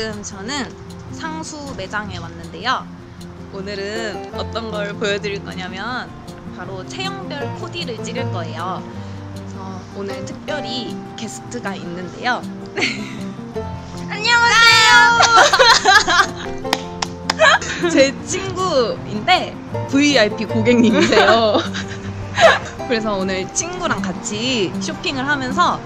지금 저는 상수 매장에 왔는데요. 오늘은 어떤 걸 보여드릴 거냐면 바로 체형별 코디를 찍을 거예요. 그래서 오늘 특별히 게스트가 있는데요. 안녕하세요. 제 친구인데 VIP 고객님이세요. 그래서 오늘 친구랑 같이 쇼핑을 하면서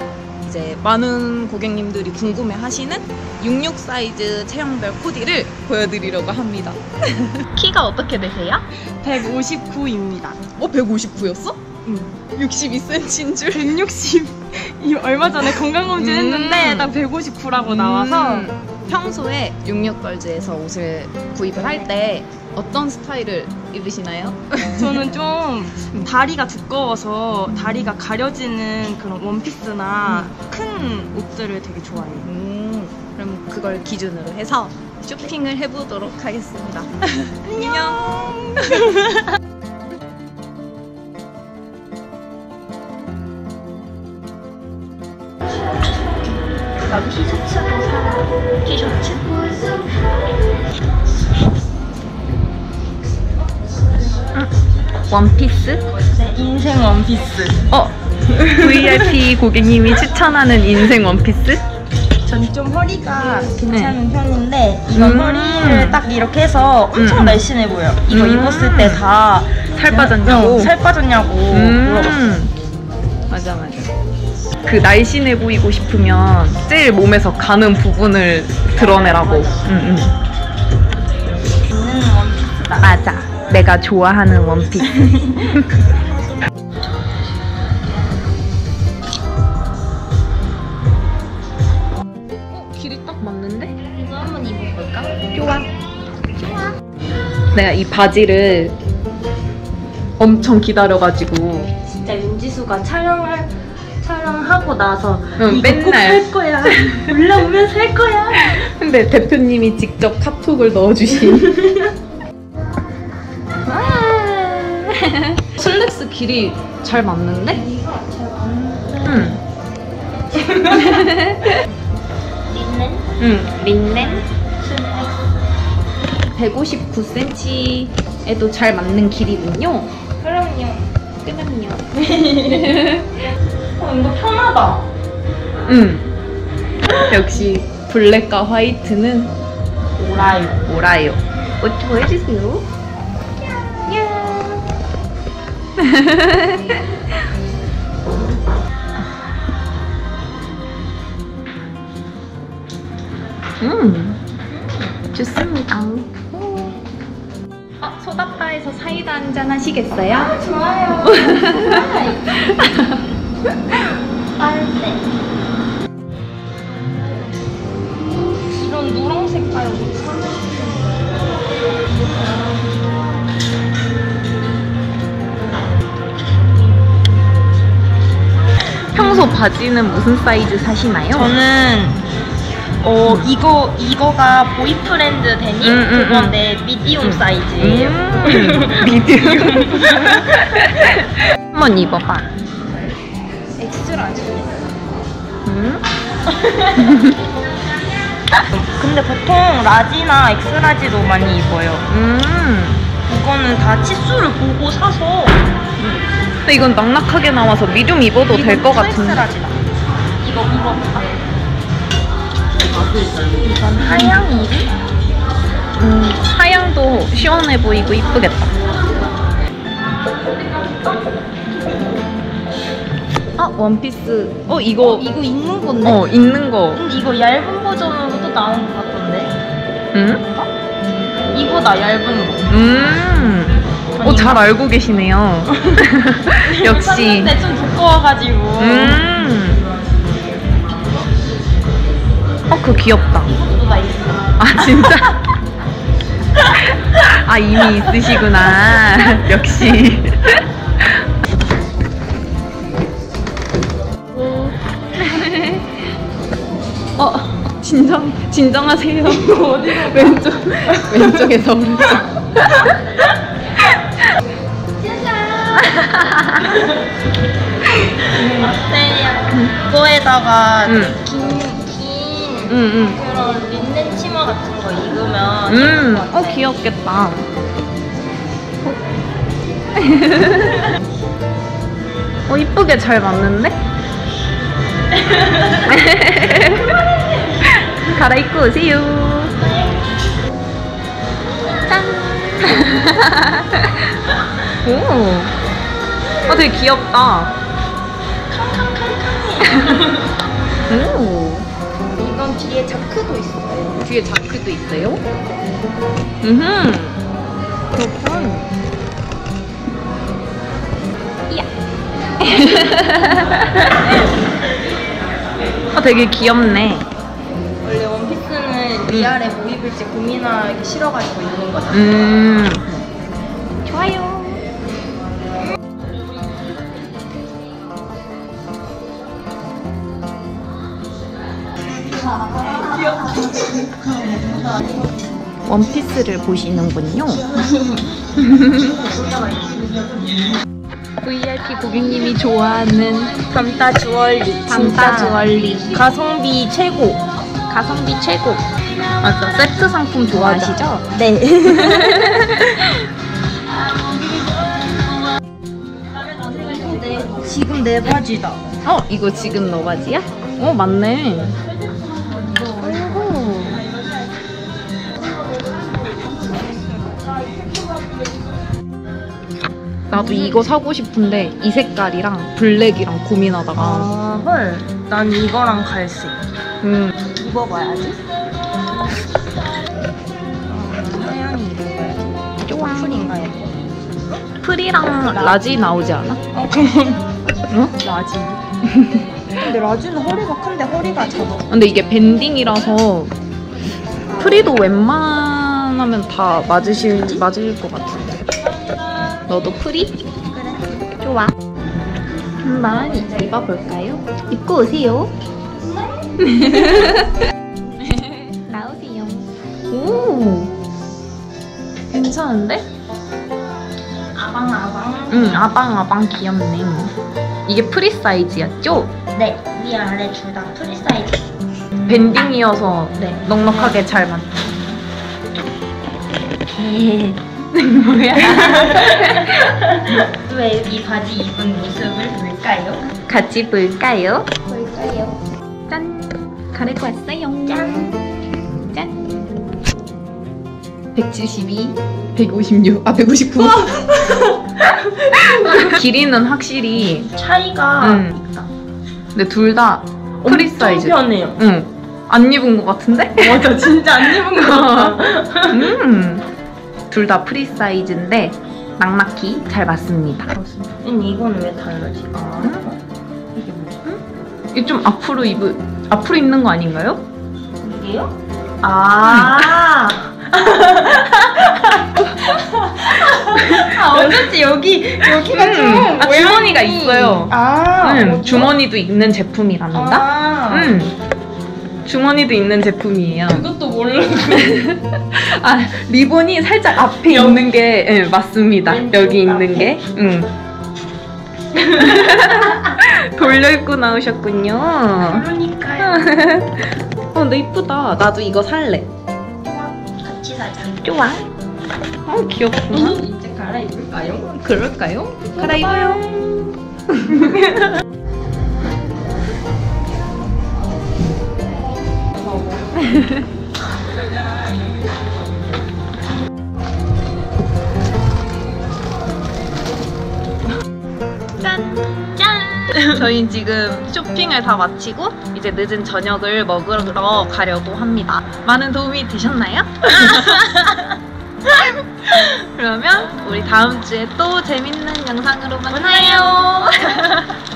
이제 많은 고객님들이 궁금해 하시는 66 사이즈 체형별 코디를 보여드리려고 합니다. 키가 어떻게 되세요? 159입니다. 어, 159였어? 응. 62cm인 줄? 160. 이 얼마 전에 건강검진 음. 했는데 딱 159라고 나와서 음, 평소에 66걸즈에서 옷을 구입을 할때 어떤 스타일을 입으시나요? 저는 좀 다리가 두꺼워서 다리가 가려지는 그런 원피스나 큰 옷들을 되게 좋아해요. 음, 그럼 그걸 기준으로 해서 쇼핑을 해보도록 하겠습니다. 안녕. 티셔츠도 사라. 티셔츠. 원피스? 네, 인생 원피스. 어, VIP 고객님이 추천하는 인생 원피스? 전 좀 허리가 괜찮은 편인데 이거 음. 허리를 딱 이렇게 해서 엄청 음. 날씬해 보여. 이거 음. 입었을 때 다 살 빠졌냐고? 어, 살 빠졌냐고 물어봤어. 음. 맞아 맞아. 그 날씬해 보이고 싶으면 제일 몸에서 가는 부분을 드러내라고. 응, 응. 내가 좋아하는 원피스. 어, 길이 딱 맞는데? 이거 한번 입어볼까? 좋아. 좋아. 내가 이 바지를 엄청 기다려가지고 진짜 윤지수가 촬영을 촬영하고 나서 응, 이거 맨날. 살 거야. 올라오면 살 거야. 근데 대표님이 직접 카톡을 넣어주신 길이 잘 맞는데? 응. 린넨? 응, 린넨 159cm에도 잘 맞는 길이군요. 그럼요. 그럼요. 어, 이거 편하다. 응. 역시 블랙과 화이트는 오라요. 오라요. 옷 보여주세요. 음, 좋습니다. 어, 소다바에서 사이다 한잔 하시겠어요? 좋아요. 빨대. 이런 노랑 색깔 옷 사면 평소 바지는 무슨 사이즈 사시나요? 저는 어 이거 이거가 보이프렌드 데님 음, 음, 그건데 미디움 사이즈예요. 음, 미디움. 한번 입어봐. 엑스라지. 음? 근데 보통 라지나 엑스라지도 많이 입어요. 음. 이거는 다 치수를 보고 사서 근데 이건 낙낙하게 나와서 미디움 입어도 될 것 같은데. 이거 입어볼까? 이건 하양이. 음, 하양도 시원해 보이고 이쁘겠다. 아 원피스. 어 이거 이거 입는 건데? 어 있는 거. 근데 이거 얇은 버전으로도 나온 것 같던데? 응? 이거다 얇은 거. 음. 어잘 알고 계시네요. 역시. 샀는데 좀 두꺼워가지고. 음. 어 그거 귀엽다. 이것도 나 있어. 아 진짜? 아 이미 있으시구나. 역시. 어 진정 진정하세요. 왼쪽 왼쪽에서 오른쪽. 응. 긴, 긴응 응. 그런 린넨 치마 같은 거 익으면 음, 어 귀엽겠다. 어 이쁘게 잘 맞는데? 갈아입고 오세요. 짠. 오, 어 되게 귀엽다. 오. 이건 뒤에 자크도 있어요. 뒤에 자크도 있어요? 음. 그렇군. 이야. 아, 되게 귀엽네. 원래 원피스는 위아래 뭐 입을지 고민하기 싫어가지고 입는 거잖아. 음. 원피스를 보시는군요. VIP 고객님이 좋아하는 밤따 주얼리. 밤따 주얼리. 가성비 최고. 가성비 최고. 맞아. 세트 상품 좋아하시죠? 네. 지금 내 바지다. 어, 이거 지금 너 바지야? 어, 맞네. 나도 이거 사고 싶은데 이 색깔이랑 블랙이랑 고민하다가 아, 헐. 난 이거랑 갈색. 음, 입어봐야지. 하얀이 입어봐야지. 좋아. 풀인가요? 프리랑 라지 나오지 않아? 어, 그럼 어? 라지. 근데 라지는 허리가 큰데 허리가 작아. 근데 이게 밴딩이라서 프리도 웬만하면 다 맞으실 맞을 것 같은데. 너도 프리? 그래. 좋아. 한번 입어볼까요? 입고 오세요. 나오세요. 오, 괜찮은데? 아방 아방. 응, 아방 아방 귀엽네. 이게 프리 사이즈였죠? 네. 위 아래 둘 다 프리 사이즈. 밴딩이어서 네. 넉넉하게 잘 맞. 뭐야? 왜 이 바지 입은 모습을 볼까요? 같이 볼까요? 볼까요? 짠! 가리고 왔어요. 짠. 짠. 172, 156, 아 159. 길이는 확실히, 차이가 음. 있다. 근데 둘 다 프리 사이즈. 편해요. 응. 안 입은 것 같은데? 맞아, 진짜 안 입은 거 같아. 음. 둘 다 프리 사이즈인데 낙낙히 잘 맞습니다. 근데 이거는 왜 다르지? 아, 이게 뭐지? 이게 좀 앞으로 입을 앞으로 입는 거 아닌가요? 이게요? 아. 아, 어쩐지 여기, 여기가 음, 좀. 아, 주머니가 모양이- 있어요. 아. 응, 어쩌- 주머니도 있는 제품이랍니다. 아. 응. 주머니도 있는 제품이에요. 그것도 몰라. 아, 리본이 살짝 앞에 있는 게 예, 맞습니다. 왼쪽 여기 있는 앞에? 게. 응. 돌려 입고 나오셨군요. 그러니까요. 어, 근데 이쁘다. 나도 이거 살래. 같이 사자. 좋아. 어, 귀엽구나. 이제 갈아입을까요? 그럴까요? 갈아입어요. 짠! 짠! 저희 지금 쇼핑을 다 마치고 이제 늦은 저녁을 먹으러 가려고 합니다. 많은 도움이 되셨나요? 그러면 우리 다음 주에 또 재밌는 영상으로 만나요.